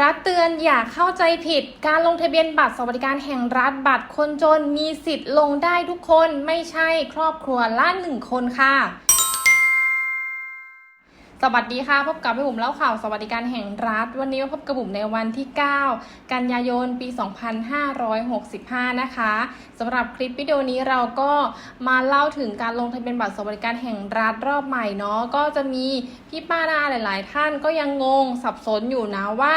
รัฐเตือนอย่าเข้าใจผิด การลงทะเบียนบัตรสวัสดิการแห่งรัฐบัตรคนจนมีสิทธิ์ลงได้ทุกคนไม่ใช่ครอบครัวละหนึ่งคนค่ะ สวัสดีค่ะพบกับพี่บุ๋มเล่าข่าวสวัสดิการแห่งรัฐ วันนี้มาพบกับบุ๋มในวันที่ 9 กันยายนปี 2565 นะคะสำหรับคลิปวิดีโอนี้เราก็มาเล่าถึงการลงทะเบียนบัตรสวัสดิการแห่งรัฐรอบใหม่เนาะก็จะมีพี่ป้านาหลาย ๆ ท่านก็ยังงงสับสนอยู่นะว่า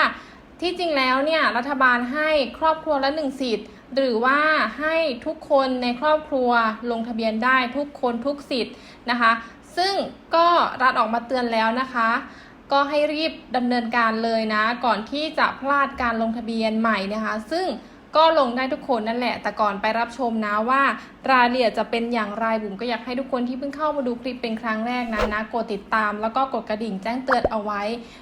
ที่จริงแล้วเนี่ยรัฐบาลให้ครอบครัวละหนึ่งสิทธิ์ หรือว่าให้ทุกคนในครอบครัวลงทะเบียนได้ทุกคนทุกสิทธิ์นะคะ ซึ่งก็รัฐออกมาเตือนแล้วนะคะ ก็ให้รีบดำเนินการเลยนะ ก่อนที่จะพลาดการลงทะเบียนใหม่นะคะ ซึ่งก็ลงได้ทุกคนนั่นแหละ แต่ก่อนไปรับชมนะว่ารายละเอียดจะเป็นอย่างไรบุ๋มก็อยากให้ทุกคนที่เพิ่งเข้ามาดูคลิปเป็นครั้งแรกนะนะกดติดตามแล้วก็กดกระดิ่งแจ้งเตือนเอาไว้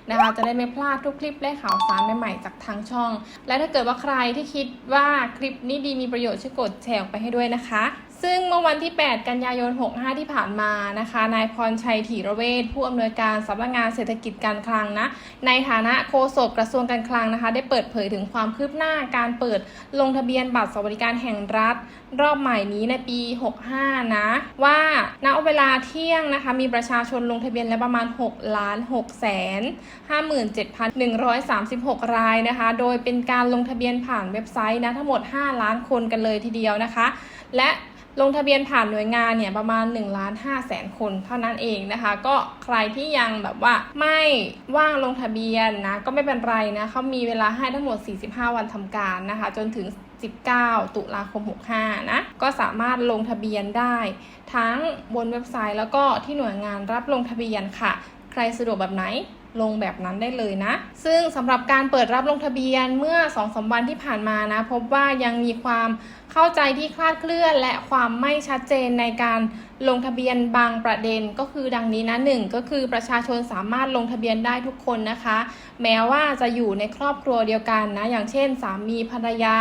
นะคะ จะได้ไม่พลาดทุกคลิปและข่าวสารใหม่ๆจากทางช่อง และถ้าเกิดว่าใครที่คิดว่าคลิปนี้ดีมีประโยชน์ช่วยกดแชร์ออกไปให้ด้วยนะคะ ซึ่งเมื่อวันที่ 8 กันยายน 65 ที่ผ่านมานะคะ นายพรชัยถีระเวชผู้อำนวยการสำนักงานเศรษฐกิจการคลังนะ ในฐานะโฆษกกระทรวงการคลังนะคะ ได้เปิดเผยถึงความคืบหน้าการเปิดลงทะเบียนบัตรสวัสดิการแห่งรัฐ รอบใหม่นี้ในปี 65 นะ ว่าณเวลาเที่ยงนะคะ มีประชาชนลงทะเบียนแล้วประมาณ 6 ล้าน6แสน57,136 รายนะคะ โดยเป็นการลงทะเบียนผ่านเว็บไซต์นะทั้งหมด 5 ล้านคนกันเลยทีเดียวนะคะ และ ลงทะเบียนผ่านหน่วยงานเนี่ยประมาณ1ล้าน5แสนคนเท่านั้นเองนะคะ ก็ใครที่ยังแบบว่าไม่ว่างลงทะเบียนนะก็ไม่เป็นไรนะเขามีเวลาให้ทั้งหมด 45 วันทำการนะคะ จนถึง 19 ตุลาคม 65 นะ ก็สามารถลงทะเบียนได้ ทั้งบนเว็บไซต์แล้วก็ที่หน่วยงานรับลงทะเบียนค่ะ ใครสะดวกแบบไหน ลงแบบนั้นได้เลยนะ ซึ่งสำหรับการเปิดรับลงทะเบียนเมื่อ2อสวันที่ผ่านมานะ พบว่ายังมีความเข้าใจที่คลาดเคลื่อน และความไม่ชัดเจนในการลงทะเบียนบางประเด็นก็คือดังนี้นะหนึ่งก็คือประชาชนสามารถลงทะเบียนได้ทุกคนนะคะ แม้ว่าจะอยู่ในครอบครัวเดียวกันนะ อย่างเช่น สามีภรรยา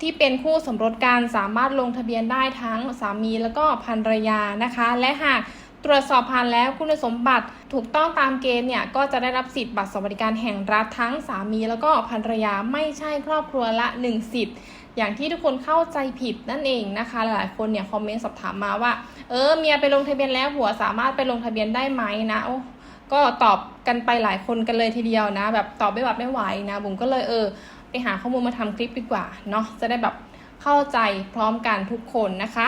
ที่เป็นคู่สมรสกันสามารถลงทะเบียนได้ทั้งสามีแล้วก็ภรรยานะคะ และหาก ตรวจสอบผ่านแล้วคุณสมบัติถูกต้องตามเกณฑ์เนี่ยก็จะได้รับสิทธิ์บัตรสวัสดิการแห่งรัฐทั้งสามีแล้วก็ภรรยาไม่ใช่ครอบครัวละ 1 สิทธิ์ อย่างที่ทุกคนเข้าใจผิดนั่นเองนะคะ หลายๆคนเนี่ยคอมเมนต์สอบถามมาว่า เออเมียไปลงทะเบียนแล้วผัวสามารถไปลงทะเบียนได้ไหมนะโอ้ก็ตอบกันไปหลายคนกันเลยทีเดียวนะ แบบตอบไม่หวัดไม่ไหวนะบุ๋มก็เลยเออ ไปหาข้อมูลมาทำคลิปดีกว่าเนาะจะได้แบบเข้าใจพร้อมกันทุกคนนะคะ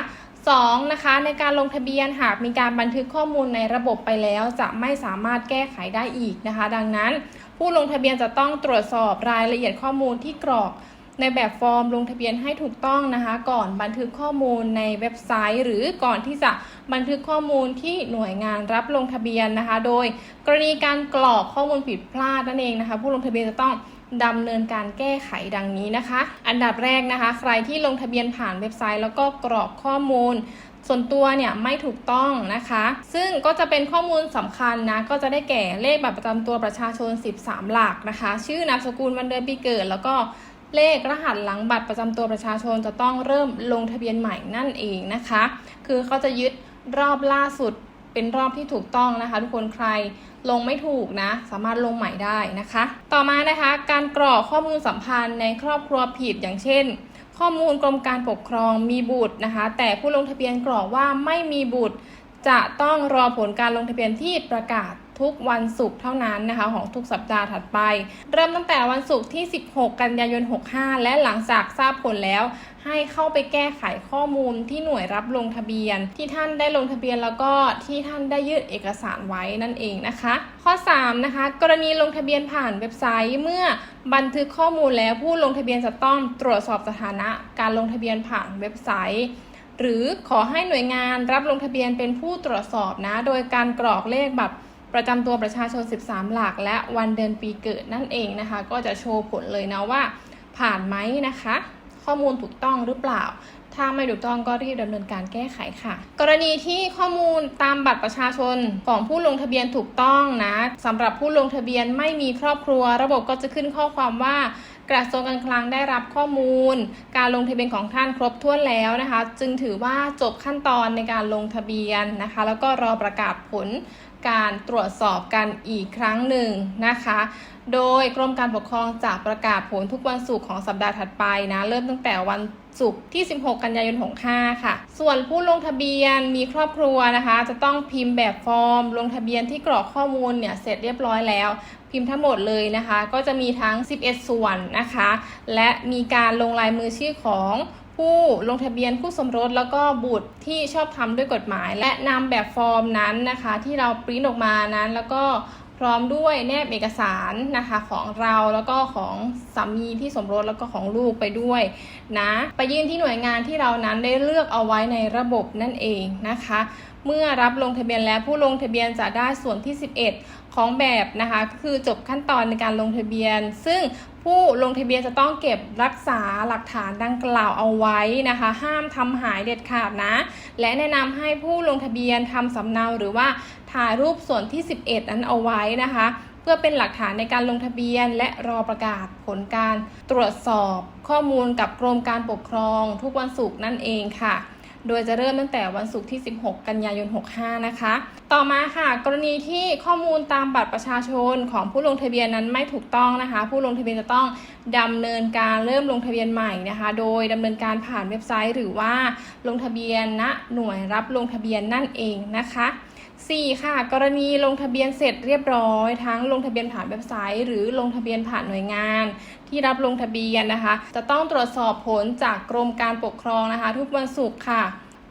2. นะคะในการลงทะเบียนหากมีการบันทึกข้อมูลในระบบไปแล้วจะไม่สามารถแก้ไขได้อีกนะคะ ดังนั้น ผู้ลงทะเบียนจะต้องตรวจสอบรายละเอียดข้อมูลที่กรอกในแบบฟอร์มลงทะเบียนให้ถูกต้องนะคะ ก่อนบันทึกข้อมูลในเว็บไซต์ หรือก่อนที่จะบันทึกข้อมูลที่หน่วยงานรับลงทะเบียนนะคะ โดยกรณีการกรอกข้อมูลผิดพลาดนั่นเองนะคะ ผู้ลงทะเบียนจะต้อง ดำเนินการแก้ไขดังนี้นะคะ อันดับแรกนะคะ ใครที่ลงทะเบียนผ่านเว็บไซต์แล้วก็กรอกข้อมูล ส่วนตัวเนี่ยไม่ถูกต้องนะคะ ซึ่งก็จะเป็นข้อมูลสำคัญนะ ก็จะได้แก่เลขบัตรประจำตัวประชาชน 13 หลักนะคะ ชื่อนามสกุลวันเดือนปีเกิด แล้วก็เลขรหัสหลังบัตรประจำตัวประชาชนจะต้องเริ่มลงทะเบียนใหม่นั่นเองนะคะ คือเขาจะยึดรอบล่าสุด เป็นรอบที่ถูกต้องนะคะ ทุกคนใครลงไม่ถูกนะ สามารถลงใหม่ได้นะคะ ต่อมานะคะการกรอกข้อมูลสัมพันธ์ในครอบครัวผิดอย่างเช่น ข้อมูลกรมการปกครองมีบุตรนะคะ แต่ผู้ลงทะเบียนกรอกว่าไม่มีบุตร จะต้องรอผลการลงทะเบียนที่ประกาศทุกวันศุกร์เท่านั้นนะคะ ของทุกสัปดาห์ถัดไป เริ่มตั้งแต่วันศุกร์ที่ 16 กันยายน 65 และหลังจากทราบผลแล้ว ให้เข้าไปแก้ไขข้อมูลที่หน่วยรับลงทะเบียน ที่ท่านได้ลงทะเบียนแล้วก็ที่ท่านได้ยื่นเอกสารไว้นั่นเองนะคะ ข้อ3นะคะกรณีลงทะเบียนผ่านเว็บไซต์เมื่อบันทึกข้อมูลแล้วผู้ลงทะเบียนจะต้องตรวจสอบสถานะการลงทะเบียนผ่านเว็บไซต์หรือขอให้หน่วยงานรับลงทะเบียนเป็นผู้ตรวจสอบนะ โดยการกรอกเลขบัตรประจำตัวประชาชน 13 หลัก และวันเดือนปีเกิดนั่นเองนะคะ ก็จะโชว์ผลเลยนะว่าผ่านไหมนะคะ ข้อมูลถูกต้องหรือเปล่า ถ้าไม่ถูกต้องก็รีบดำเนินการแก้ไขค่ะ กรณีที่ข้อมูลตามบัตรประชาชนของผู้ลงทะเบียนถูกต้องนะสำหรับผู้ลงทะเบียนไม่มีครอบครัว ระบบก็จะขึ้นข้อความว่ากระทรวงการคลังได้รับข้อมูล การลงทะเบียนของท่านครบถ้วนแล้วนะคะ จึงถือว่าจบขั้นตอนในการลงทะเบียนนะคะ แล้วก็รอประกาศผล การตรวจสอบกันอีกครั้งหนึ่งนะคะ โดยกรมการปกครองจะประกาศผลทุกวันศุกร์ของสัปดาห์ถัดไปนะ เริ่มตั้งแต่วันศุกร์ที่ 16 กันยายน 65 ค่ะ ส่วนผู้ลงทะเบียนมีครอบครัวนะคะ จะต้องพิมพ์แบบฟอร์ม ลงทะเบียนที่กรอกข้อมูลเนี่ยเสร็จเรียบร้อยแล้ว พิมพ์ทั้งหมดเลยนะคะ ก็จะมีทั้ง 11 ส่วนนะคะ และมีการลงลายมือชื่อของ ผู้ลงทะเบียนคู่สมรสแล้วก็บุตรที่ชอบทำด้วยกฎหมาย และนำแบบฟอร์มนั้นนะคะ ที่เราปริ้นออกมานั้นแล้วก็พร้อมด้วยแนบเอกสารนะคะของเราแล้วก็ของสามีที่สมรสแล้วก็ของลูกไปด้วยนะไปยื่นที่หน่วยงานที่เรานั้นได้เลือกเอาไว้ในระบบนั่นเองนะคะ เมื่อรับลงทะเบียนแล้วผู้ลงทะเบียนจะได้ส่วนที่ 11 ของแบบนะคะ คือจบขั้นตอนในการลงทะเบียน ซึ่ง ผู้ลงทะเบียนจะต้องเก็บรักษาหลักฐานดังกล่าวเอาไว้นะคะ ห้ามทำหายเด็ดขาดนะ และแนะนำให้ผู้ลงทะเบียนทำสำเนาหรือว่าถ่ายรูปส่วนที่ 11 นั้นเอาไว้นะคะ เพื่อเป็นหลักฐานในการลงทะเบียน และรอประกาศผลการตรวจสอบข้อมูลกับกรมการปกครองทุกวันศุกร์นั่นเองค่ะ โดยจะเริ่มตั้งแต่วันศุกร์ที่ 16 กันยายน 65 นะคะ ต่อมาค่ะ กรณีที่ข้อมูลตามบัตรประชาชนของผู้ลงทะเบียนนั้นไม่ถูกต้องนะคะ ผู้ลงทะเบียนจะต้องดำเนินการเริ่มลงทะเบียนใหม่นะคะ โดยดำเนินการผ่านเว็บไซต์ หรือว่าลงทะเบียนณหน่วยรับลงทะเบียนนั่นเองนะคะ 4ค่ะ กรณีลงทะเบียนเสร็จเรียบร้อย ทั้งลงทะเบียนผ่านเว็บไซต์ หรือลงทะเบียนผ่านหน่วยงาน ที่รับลงทะเบียนนะคะ จะต้องตรวจสอบผลจากกรมการปกครองนะคะ ทุกวันศุกร์ค่ะ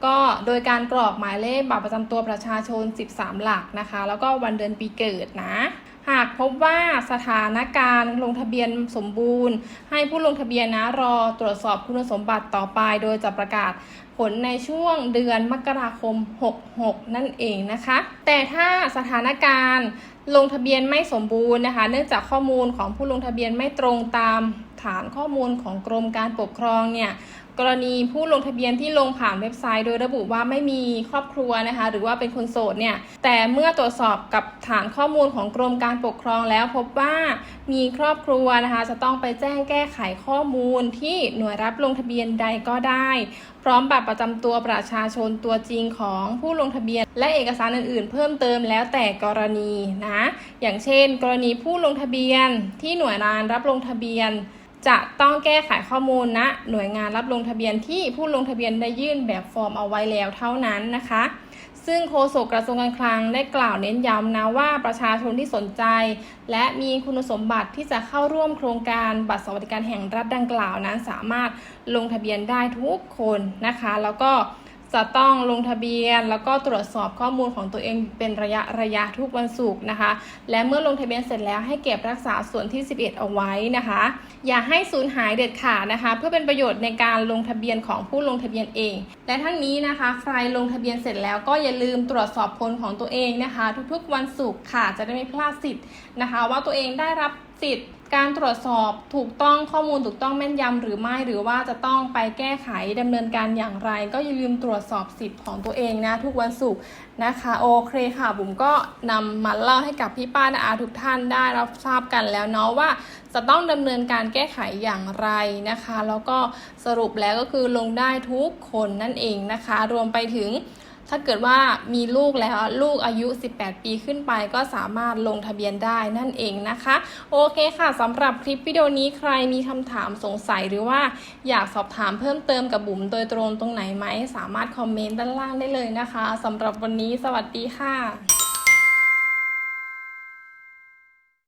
ก็โดยการกรอกหมายเลขบัตรประจำตัวประชาชน 13 หลักนะคะ แล้วก็วันเดือนปีเกิดนะ หากพบว่าสถานการณ์ลงทะเบียนสมบูรณ์ ให้ผู้ลงทะเบียนนะรอตรวจสอบคุณสมบัติต่อไป โดยจะประกาศผลในช่วงเดือนมกราคม 66 นั่นเองนะคะ แต่ถ้าสถานการณ์ลงทะเบียนไม่สมบูรณ์นะคะ เนื่องจากข้อมูลของผู้ลงทะเบียนไม่ตรงตามฐานข้อมูลของกรมการปกครองเนี่ย กรณีผู้ลงทะเบียนที่ลงผ่านเว็บไซต์ โดยระบุว่าไม่มีครอบครัวนะคะ หรือว่าเป็นคนโสดเนี่ย แต่เมื่อตรวจสอบกับฐานข้อมูลของกรมการปกครองแล้วพบว่ามีครอบครัวนะคะ จะต้องไปแจ้งแก้ไขข้อมูลที่หน่วยรับลงทะเบียนใดก็ได้ พร้อมบัตรประจำตัวประชาชนตัวจริงของผู้ลงทะเบียน และเอกสารอื่นๆ เพิ่มเติมแล้วแต่กรณีนะ อย่างเช่น กรณีผู้ลงทะเบียนที่หน่วยงานรับลงทะเบียน จะต้องแก้ไขข้อมูลณหน่วยงานรับลงทะเบียนที่ผู้ลงทะเบียนได้ยื่นแบบฟอร์มเอาไว้แล้วเท่านั้นนะคะ ซึ่งโฆษกกระทรวงการคลังได้กล่าวเน้นย้ำนะว่าประชาชนที่สนใจ และมีคุณสมบัติที่จะเข้าร่วมโครงการบัตรสวัสดิการแห่งรัฐดังกล่าวนั้นสามารถลงทะเบียนได้ทุกคนนะคะ แล้วก็ จะต้องลงทะเบียน แล้วก็ตรวจสอบข้อมูลของตัวเองเป็นระยะระยะทุกวันศุกร์นะคะ และเมื่อลงทะเบียนเสร็จแล้วให้เก็บรักษาส่วนที่ 11 เอาไว้นะคะ อย่าให้สูญหายเด็ดขาดนะคะ เพื่อเป็นประโยชน์ในการลงทะเบียนของผู้ลงทะเบียนเอง และทั้งนี้นะคะใครลงทะเบียนเสร็จแล้วก็อย่าลืมตรวจสอบผลของตัวเองนะคะ ทุกๆ วันศุกร์ค่ะจะได้ไม่พลาดสิทธิ์นะคะ ว่าตัวเองได้รับ สิทธิ์การตรวจสอบถูกต้องข้อมูลถูกต้องแม่นยำหรือไม่หรือว่าจะต้องไปแก้ไขดำเนินการอย่างไร ก็อย่าลืมตรวจสอบสิทธิ์ของตัวเองนะ ทุกวันศุกร์นะคะโอเคค่ะบุ๋มก็นำมาเล่าให้กับพี่ป้านาอาทุกท่านได้รับทราบกันแล้วเนาะว่า จะต้องดำเนินการแก้ไขอย่างไรนะคะ แล้วก็สรุปแล้วก็คือลงได้ทุกคนนั่นเองนะคะ รวมไปถึง ถ้าเกิดว่ามีลูกแล้วลูกอายุ 18 ปีขึ้นไปก็สามารถลงทะเบียนได้นั่นเองนะคะ โอเคค่ะสำหรับคลิปวิดีโอนี้ใครมีคำถามสงสัยหรือว่าอยากสอบถามเพิ่มเติมกับบุ๋มโดยตรงตรงไหนไหม สามารถคอมเมนต์ด้านล่างได้เลยนะคะสำหรับวันนี้สวัสดีค่ะ